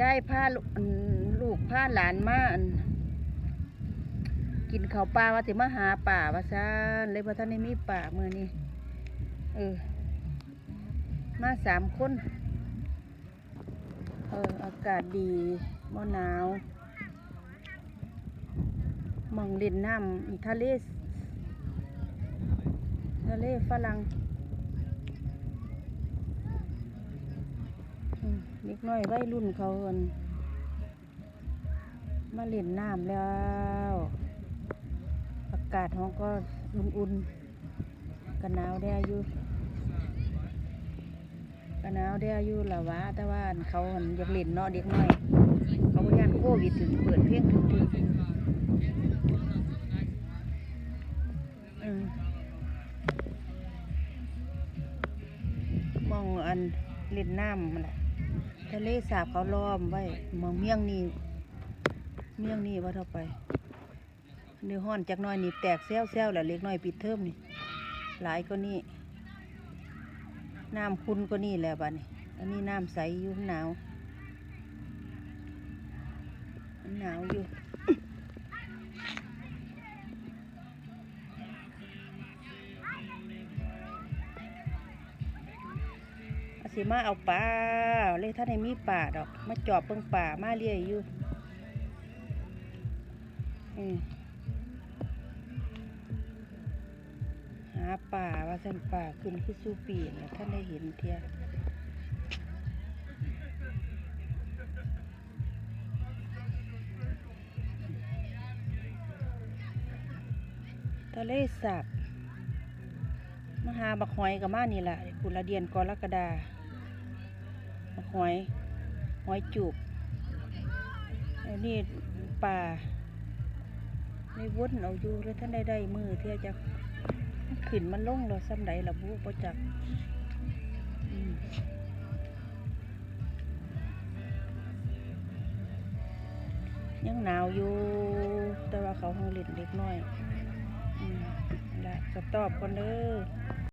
ยายพาลูกพาหลานมานกินข้าวปลาว่าสิมาหาป่าว่าซานเลยพอท่านได้มีป่าเมื่อนี้เออ มาสามคน เออ อากาศดีบ่หนาว มองเล่นน้ำทะเลทะเลฝรั่งอืม เด็กน้อยวัยรุ่นเขาอั่นมาเล่นน้ำแล้ว อากาศเขาก็อุ่นๆกันหนาวแดอยู่กันหนาวแดอยู่ละวะแต่ว่าเขาอั่นอยากเล่นเนาะเด็กน้อยเขาก็ย่านโควิดถึงเปิดเพลงทุกทีอืมมองอันเล่นน้ำมันแหละ ทะเลสาบเขาล้อมไว้เมืองเมี่ยงนี่เมี่ยงนี่ว่าเท่าไปเนื้อห้อนจากน้อยนี่แตกแซวแซวๆแล้วเล็กน้อยปิดเทอมนี่หลายก็นี่น้ำคุณก็นี่แหละบ้านี่อันนี้น้ำใสอยู่หนาวหนาวอยู่ สิมาเอาปลาเลยท่านให้มีป่าดอก มาจอบเบิ่งป่ามาเรียอยู่อืมหาป่าว่าสันป่าขึ้นขึ้นสู่ปีนท่านได้เห็นเทียทะเลสาบมหาบักหอยกับมานี่แหละกุละเดียนกรกฎา หอย หอยจูบอันนี้ป่าในวุ้นเอาอยู่แล้วท่านได้ได้มือเที่ยจะขึ้นมันลงเราซ้ำใดระบุประจักยังหนาวอยู่ แต่ว่าเขาห้องเล่นเล็กน้อยอืมนั่นละสตอบก่อนเด้อ